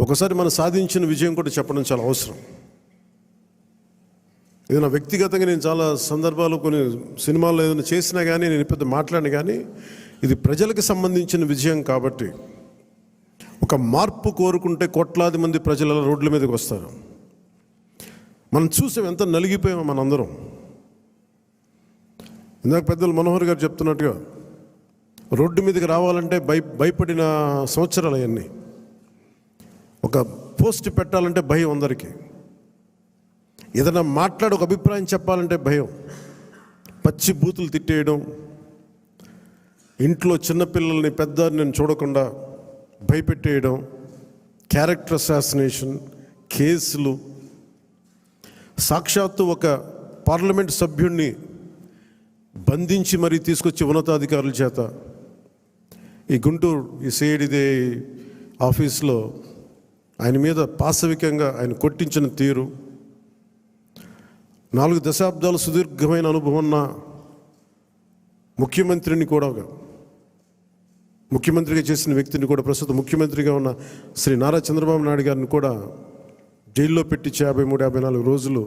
ఒకసారి మనం సాధించిన విజయం కూడా చెప్పడం చాలా అవసరం. ఏదైనా వ్యక్తిగతంగా నేను చాలా సందర్భాలు కొన్ని సినిమాల్లో ఏదైనా చేసినా కానీ నేను పెద్ద మాట్లాడిన కానీ ఇది ప్రజలకు సంబంధించిన విజయం కాబట్టి ఒక మార్పు కోరుకుంటే కోట్లాది మంది ప్రజల రోడ్ల మీదకి వస్తారు. మనం చూసాం ఎంత నలిగిపోయామో మనందరం ఇందాక పెద్దలు మనోహర్ గారు చెప్తున్నట్టుగా రోడ్డు మీదకి రావాలంటే భయ భయపడిన సంవత్సరాలు అవన్నీ. ఒక పోస్ట్ పెట్టాలంటే భయం అందరికీ. ఏదైనా మాట్లాడి ఒక అభిప్రాయం చెప్పాలంటే భయం. పచ్చి బూతులు తిట్టేయడం ఇంట్లో చిన్నపిల్లల్ని పెద్ద నేను చూడకుండా భయపెట్టేయడం క్యారెక్టర్ అసాసినేషన్ కేసులు సాక్షాత్తు ఒక పార్లమెంట్ సభ్యుణ్ణి బంధించి మరీ తీసుకొచ్చి ఉన్నతాధికారుల చేత ఈ గుంటూరు ఈ సేడిదే ఆఫీస్లో ఆయన మీద పాశవికంగా ఆయన కొట్టించిన తీరు. నాలుగు దశాబ్దాల సుదీర్ఘమైన అనుభవం ఉన్న ముఖ్యమంత్రిని కూడా ముఖ్యమంత్రిగా చేసిన వ్యక్తిని కూడా ప్రస్తుతం ముఖ్యమంత్రిగా ఉన్న శ్రీ నారా చంద్రబాబు నాయుడు గారిని కూడా జైల్లో పెట్టించి యాభై మూడు యాభై నాలుగు రోజులు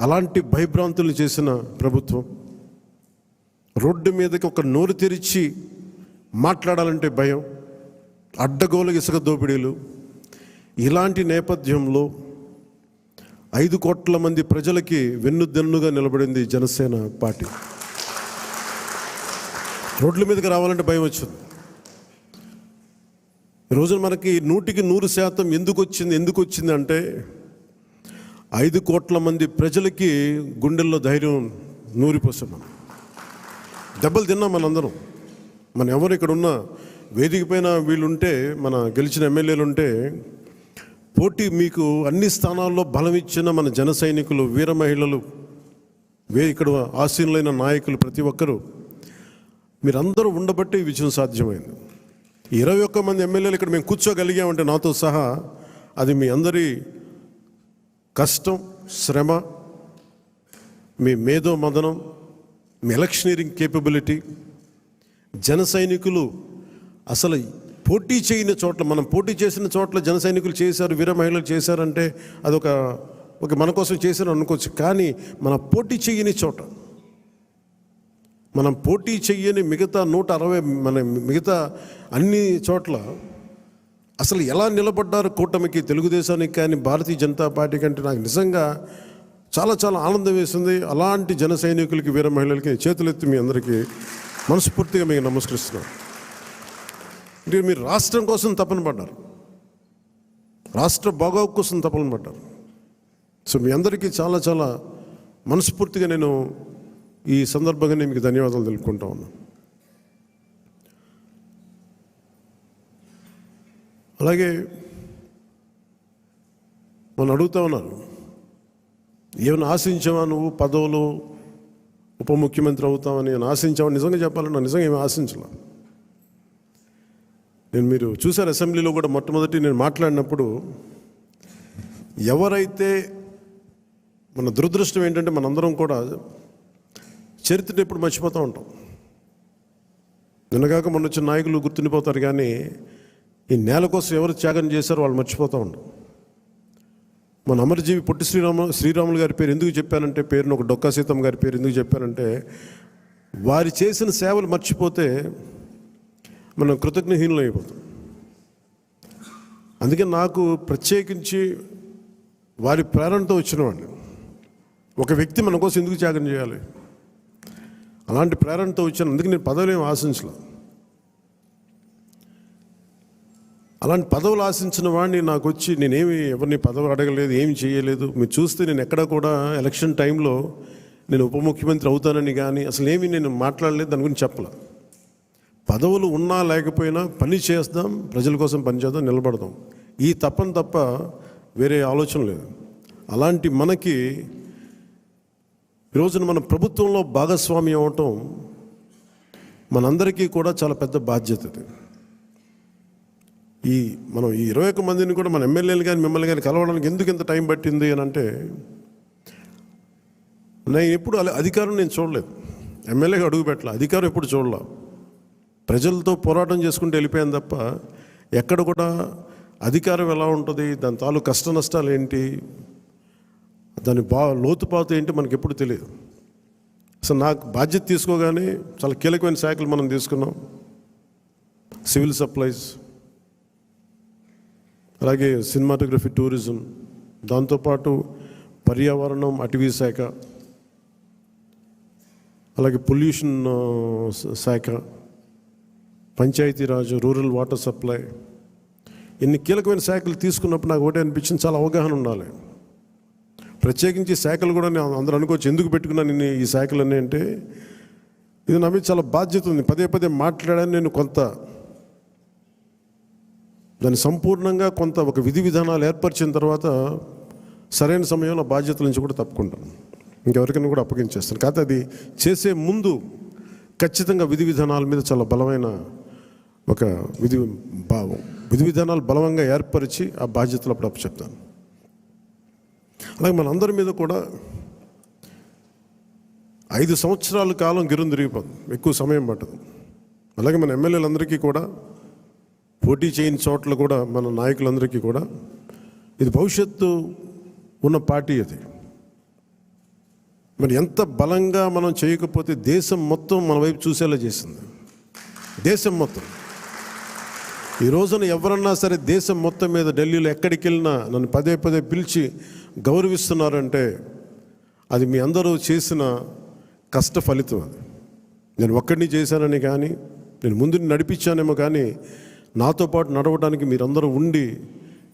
అలాంటి భయభ్రాంతులు చేసిన ప్రభుత్వం. రోడ్డు మీదకి ఒక నోరు తెరిచి మాట్లాడాలంటే భయం అడ్డగోలు ఇసుక దోపిడీలు ఇలాంటి నేపథ్యంలో ఐదు కోట్ల మంది ప్రజలకి వెన్నుదన్నుగా నిలబడింది జనసేన పార్టీ. రోడ్ల మీదకి రావాలంటే భయం వచ్చింది. ఈ రోజున మనకి నూటికి నూరు శాతం ఎందుకు వచ్చింది ఎందుకు వచ్చింది అంటే ఐదు కోట్ల మంది ప్రజలకి గుండెల్లో ధైర్యం నూరిపోసాం మనం. దెబ్బలు తిన్నాం మనందరం మన ఎవరు ఇక్కడ ఉన్న వేదిక పైన వీళ్ళుంటే మన గెలిచిన ఎమ్మెల్యేలు ఉంటే పోటీ మీకు అన్ని స్థానాల్లో బలం ఇచ్చిన మన జన సైనికులు వీర మహిళలు వే ఇక్కడ ఆసీనులైన నాయకులు ప్రతి ఒక్కరూ మీరందరూ ఉండబట్టి విజయం సాధ్యమైంది. ఇరవై ఒక్క మంది ఎమ్మెల్యేలు ఇక్కడ మేము కూర్చోగలిగామంటే నాతో సహా అది మీ అందరి కష్టం శ్రమ మీ మేధో మదనం మీ ఎలక్షనీరింగ్ కేపబిలిటీ జన సైనికులు అసలు పోటీ చేయని చోట్ల మనం పోటీ చేసిన చోట్ల జన సైనికులు చేశారు వీర మహిళలు చేశారంటే అదొక ఒక మన కోసం చేశారు అనుకోవచ్చు. కానీ మన పోటీ చేయని చోట మనం పోటీ చెయ్యని మిగతా నూట అరవై మన మిగతా అన్ని చోట్ల అసలు ఎలా నిలబడ్డారు కూటమికి తెలుగుదేశానికి కానీ భారతీయ జనతా పార్టీ కంటే నాకు నిజంగా చాలా చాలా ఆనందం వేసింది. అలాంటి జన సైనికులకి వీర మహిళలకి చేతులెత్తి మీ అందరికీ మనస్ఫూర్తిగా మీకు నమస్కరిస్తున్నాను. అంటే మీరు రాష్ట్రం కోసం తపన పడ్డారు. రాష్ట్ర బాగోగు కోసం తపన పడ్డారు. సో మీ అందరికీ చాలా చాలా మనస్ఫూర్తిగా నేను ఈ సందర్భంగా నేను మీకు ధన్యవాదాలు తెలుపుకుంటా ఉన్నాను అలాగే మనం అడుగుతా ఉన్నారు ఏమైనా ఆశించావా నువ్వు పదవులు ఉప ముఖ్యమంత్రి అవుతావని? నేను ఆశించావా? నిజంగా చెప్పాలన్నా నిజంగా ఏమి ఆశించలే. నేను మీరు చూశారు అసెంబ్లీలో కూడా మొట్టమొదటి నేను మాట్లాడినప్పుడు ఎవరైతే మన దురదృష్టం ఏంటంటే మనందరం కూడా చరిత్రను ఎప్పుడు మర్చిపోతూ ఉంటాం. నిన్నగాక మొన్న వచ్చిన నాయకులు గుర్తుండిపోతారు కానీ ఈ నేల కోసం ఎవరు త్యాగం చేశారో వాళ్ళు మర్చిపోతూ ఉంటాం. మన అమరజీవి పొట్టి శ్రీరామ శ్రీరాములు గారి పేరు ఎందుకు చెప్పానంటే పేరును ఒక డొక్కా సీతమ్మ గారి పేరు ఎందుకు చెప్పానంటే వారి చేసిన సేవలు మర్చిపోతే మనం కృతజ్ఞహీనులు అయిపోతాం అందుకే నాకు ప్రత్యేకించి వారి ప్రేరణతో వచ్చిన వాడిని ఒక వ్యక్తి మన కోసం ఎందుకు త్యాగం చేయాలి? అలాంటి ప్రేరణతో వచ్చాను అందుకే నేను పదవులు ఏమి ఆశించలేదు అలాంటి పదవులు ఆశించిన వాడిని నాకు వచ్చి నేనేమి ఎవరిని పదవి అడగలేదు ఏమి చేయలేదు. మీరు చూస్తే నేను ఎక్కడ కూడా ఎలక్షన్ టైంలో నేను ఉప ముఖ్యమంత్రి అవుతానని కానీ అసలు ఏమి నేను మాట్లాడలేదు దాని గురించి చెప్పలే. పదవులు ఉన్నా లేకపోయినా పని చేస్తాం ప్రజల కోసం పని చేద్దాం నిలబడదాం ఈ తప్పని తప్ప వేరే ఆలోచన లేదు. అలాంటి మనకి ఈరోజున మన ప్రభుత్వంలో భాగస్వామ్యం అవ్వటం మనందరికీ కూడా చాలా పెద్ద బాధ్యత ఈ మనం ఈ ఇరవై ఒక్క మందిని కూడా మన ఎమ్మెల్యేలు కానీ మిమ్మల్ని కానీ కలవడానికి ఎందుకు ఇంత టైం పట్టింది అని అంటే నేను ఎప్పుడు అలా అధికారం నేను చూడలేదు. ఎమ్మెల్యేగా అడుగు పెట్టలే అధికారం ఎప్పుడు చూడలే. ప్రజలతో పోరాటం చేసుకుంటూ వెళ్ళిపోయాను తప్ప ఎక్కడ కూడా అధికారం ఎలా ఉంటుంది దాని తాలూ కష్ట నష్టాలు ఏంటి దాని బా లోతుపాతు ఏంటి మనకి ఎప్పుడు తెలియదు. అసలు నాకు బాధ్యత తీసుకోగానే చాలా కీలకమైన శాఖలు మనం తీసుకున్నాం. సివిల్ సప్లైస్ అలాగే సినిమాటోగ్రఫీ టూరిజం దాంతోపాటు పర్యావరణం అటవీ శాఖ అలాగే పొల్యూషన్ శాఖ. Panchayati Raj rural water supply. ఇన్ని కీలకమైన శాఖలు తీసుకున్నప్పుడు నాకు ఒకటే అనిపించింది చాలా అవగాహన ఉండాలి. ప్రత్యేకించి శాఖలు కూడా నేను అందరూ అనుకోవచ్చు ఎందుకు పెట్టుకున్నాను నేను ఈ శాఖలు అన్నీ అంటే ఇది నా మీద చాలా బాధ్యత ఉంది. పదే పదే మాట్లాడాను నేను కొంత. దాన్ని సంపూర్ణంగా కొంత ఒక విధి విధానాలు ఏర్పరిచిన తర్వాత సరైన సమయంలో బాధ్యతల నుంచి కూడా తప్పుకుంటాను. ఇంకెవరికైనా కూడా అప్పగించేస్తాను. కాకపోతే అది చేసే ముందు ఖచ్చితంగా విధి విధానాల మీద చాలా బలమైన ఒక విధి విధి విధానాలు బలవంగా ఏర్పరిచి ఆ బాధ్యతలు అప్పుడు అప్పచెప్తాను అలాగే మనందరి మీద కూడా ఐదు సంవత్సరాల కాలం గిరుం తిరిగిపోతుంది. ఎక్కువ సమయం పట్టదు. అలాగే మన ఎమ్మెల్యేలందరికీ కూడా పోటీ చేయని చోట్ల కూడా మన నాయకులందరికీ కూడా ఇది భవిష్యత్తు ఉన్న పార్టీ అది. మరి ఎంత బలంగా మనం చేయకపోతే దేశం మొత్తం మన వైపు చూసేలా చేసింది. దేశం మొత్తం. ఈ రోజున ఎవరన్నా సరే దేశం మొత్తం మీద ఢిల్లీలో ఎక్కడికి వెళ్ళినా నన్ను పదే పదే పిలిచి గౌరవిస్తున్నారంటే అది మీ అందరూ చేసిన కష్ట ఫలితం అది. నేను ఒక్కడిని చేశానని కానీ నేను ముందు నడిపించానేమో కానీ నాతో పాటు నడవడానికి మీరందరూ ఉండి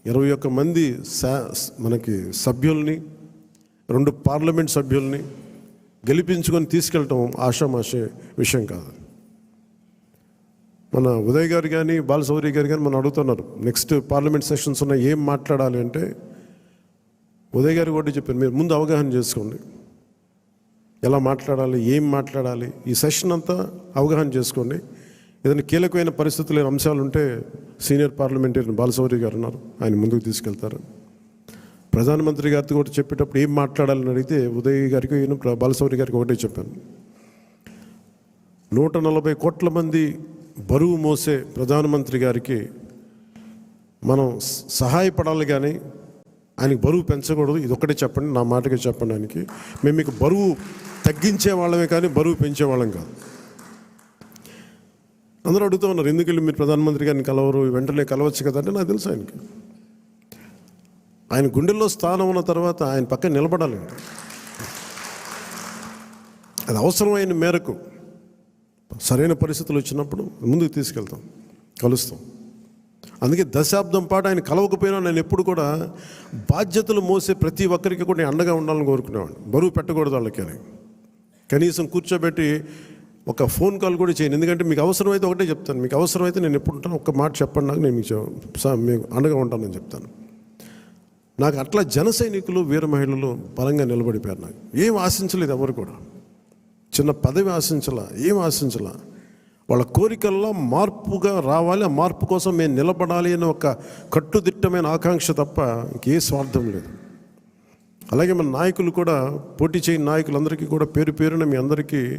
ఇరవై ఒక్క మంది సా- మనకి సభ్యుల్ని రెండు పార్లమెంట్ సభ్యుల్ని గెలిపించుకొని తీసుకెళ్ళటం ఆషామాషే విషయం కాదు. మన ఉదయ్ గారు కానీ బాలసౌరి గారు కానీ మనం అడుగుతున్నారు. నెక్స్ట్ పార్లమెంట్ సెషన్స్ ఉన్న ఏం మాట్లాడాలి అంటే ఉదయ్ గారు కూడా చెప్పారు మీరు ముందు అవగాహన చేసుకోండి. ఎలా మాట్లాడాలి ఏం మాట్లాడాలి ఈ సెషన్ అంతా అవగాహన చేసుకోండి. ఏదైనా కీలకమైన పరిస్థితులు లేని అంశాలు ఉంటే సీనియర్ పార్లమెంటేరియన్ బాలసౌరి గారు ఉన్నారు ఆయన ముందుకు తీసుకెళ్తారు. ప్రధానమంత్రి గారితో కూడా చెప్పేటప్పుడు ఏం మాట్లాడాలని అడిగితే ఉదయ్ గారికి బాలసౌరి గారికి ఒకటే చెప్పాను. నూట నలభై కోట్ల మంది బరువు మోసే ప్రధానమంత్రి గారికి మనం సహాయపడాలి కానీ ఆయనకి బరువు పెంచకూడదు. ఇది ఒక్కటే చెప్పండి నా మాటగా చెప్పండి ఆయనకి. మేము మీకు బరువు తగ్గించే వాళ్ళమే కానీ బరువు పెంచే వాళ్ళం కాదు. అందరూ అడుగుతూ ఉన్నారు ఎందుకు వెళ్ళి మీరు ప్రధానమంత్రి గారిని కలవరు? వెంటనే కలవచ్చు కదంటే నాకు తెలుసు ఆయనకి. ఆయన గుండెల్లో స్థానం ఉన్న తర్వాత ఆయన పక్కన నిలబడాలండి. అది అవసరమైన మేరకు సరైన పరిస్థితులు వచ్చినప్పుడు ముందుకు తీసుకెళ్తాం కలుస్తాం. అందుకే దశాబ్దం పాటు ఆయన కలవకపోయినా నేను ఎప్పుడు కూడా బాధ్యతలు మోసే ప్రతి ఒక్కరికి కూడా నేను అండగా ఉండాలని కోరుకునేవాడిని. బరువు పెట్టకూడదు వాళ్ళకి అని కనీసం కూర్చోబెట్టి ఒక ఫోన్ కాల్ కూడా చేయను ఎందుకంటే మీకు అవసరమైతే ఒకటే చెప్తాను. మీకు అవసరమైతే నేను ఎప్పుడు ఉంటాను ఒక్క మాట చెప్పండి నాకు నేను మీకు చెప్- మీకు అండగా ఉంటానని చెప్తాను. నాకు అట్లా జన సైనికులు వీర మహిళలు బలంగా నిలబడిపోయారు నాకు. ఏం ఆశించలేదు ఎవరు కూడా. చిన్న పదవి ఆశించాల ఏం ఆశించాల? వాళ్ళ కోరికల్లో మార్పుగా రావాలి ఆ మార్పు కోసం మేము నిలబడాలి అనే ఒక కట్టుదిట్టమైన ఆకాంక్ష తప్ప ఇంకే స్వార్థం లేదు. అలాగే మన నాయకులు కూడా పోటీ చేయని నాయకులందరికీ కూడా పేరు పేరున మీ అందరికీ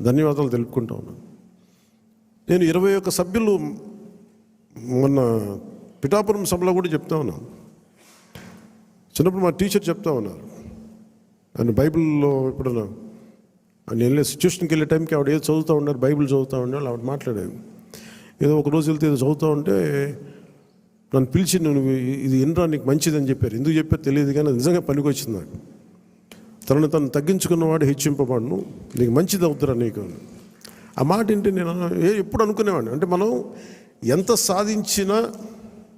ధన్యవాదాలు తెలుపుకుంటా ఉన్నాను. నేను ఇరవై ఒక్క సభ్యులు మొన్న పిఠాపురం సభలో కూడా చెప్తా ఉన్నాను. చిన్నప్పుడు మా టీచర్ చెప్తా ఉన్నారు. ఆయన బైబిల్లో ఎప్పుడన్నా నేను వెళ్ళే సిచ్యువేషన్కి వెళ్ళే టైంకి ఆవిడ ఏదో చదువుతూ ఉన్నారు బైబిల్ చదువుతూ ఉన్నారు ఆవిడ మాట్లాడేది. ఏదో ఒక రోజు వెళ్తే ఏదో చదువుతూ ఉంటే నన్ను పిలిచి నువ్వు ఇది ఇన్రా నీకు మంచిదని చెప్పారు. ఎందుకు చెప్పారు తెలియదు కానీ నిజంగా పనికొచ్చింది నాకు. తనను తను తగ్గించుకున్నవాడు హెచ్చింపబడును నీకు మంచిది అవుతురా నీకు ఆ మాట ఏంటి నేను ఏ ఎప్పుడు అనుకునేవాడిని. అంటే మనం ఎంత సాధించినా